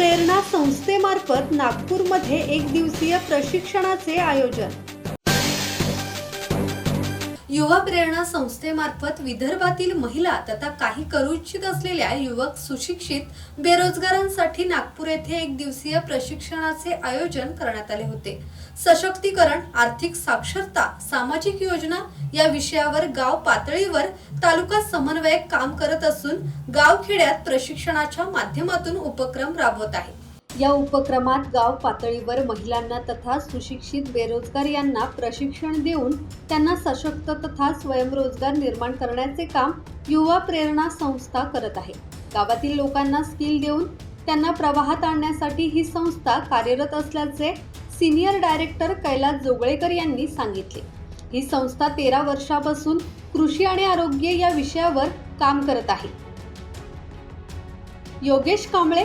प्रेरणा संस्थेमार्फत नागपूरमध्ये एक दिवसीय प्रशिक्षणाचे आयोजन. युवा प्रेरणा संस्थेमार्फत विदर्भातील महिला तथा काही करू इच्छित असलेल्या युवक सुशिक्षित बेरोजगारांसाठी नागपूर येथे एक दिवसीय प्रशिक्षणाचे आयोजन करण्यात आले होते. सशक्तीकरण आर्थिक साक्षरता सामाजिक योजना या विषयावर गाव पातळीवर तालुका समन्वयक काम करत असून गावखेड्यात प्रशिक्षणाच्या माध्यमातून उपक्रम राबवत आहे. या उपक्रमात गाव पातळीवर महिलांना तथा सुशिक्षित बेरोजगार यांना प्रशिक्षण देऊन त्यांना सशक्त तथा स्वयंरोजगार निर्माण करण्याचे काम युवा प्रेरणा संस्था करत आहे. गावातील लोकांना स्किल देऊन त्यांना प्रवाहात आणण्यासाठी ही संस्था कार्यरत असल्याचे सिनियर डायरेक्टर कैलास जोगळेकर यांनी सांगितले. ही संस्था तेरा वर्षापासून कृषी आणि आरोग्य या विषयावर काम करत आहे. योगेश कांबळे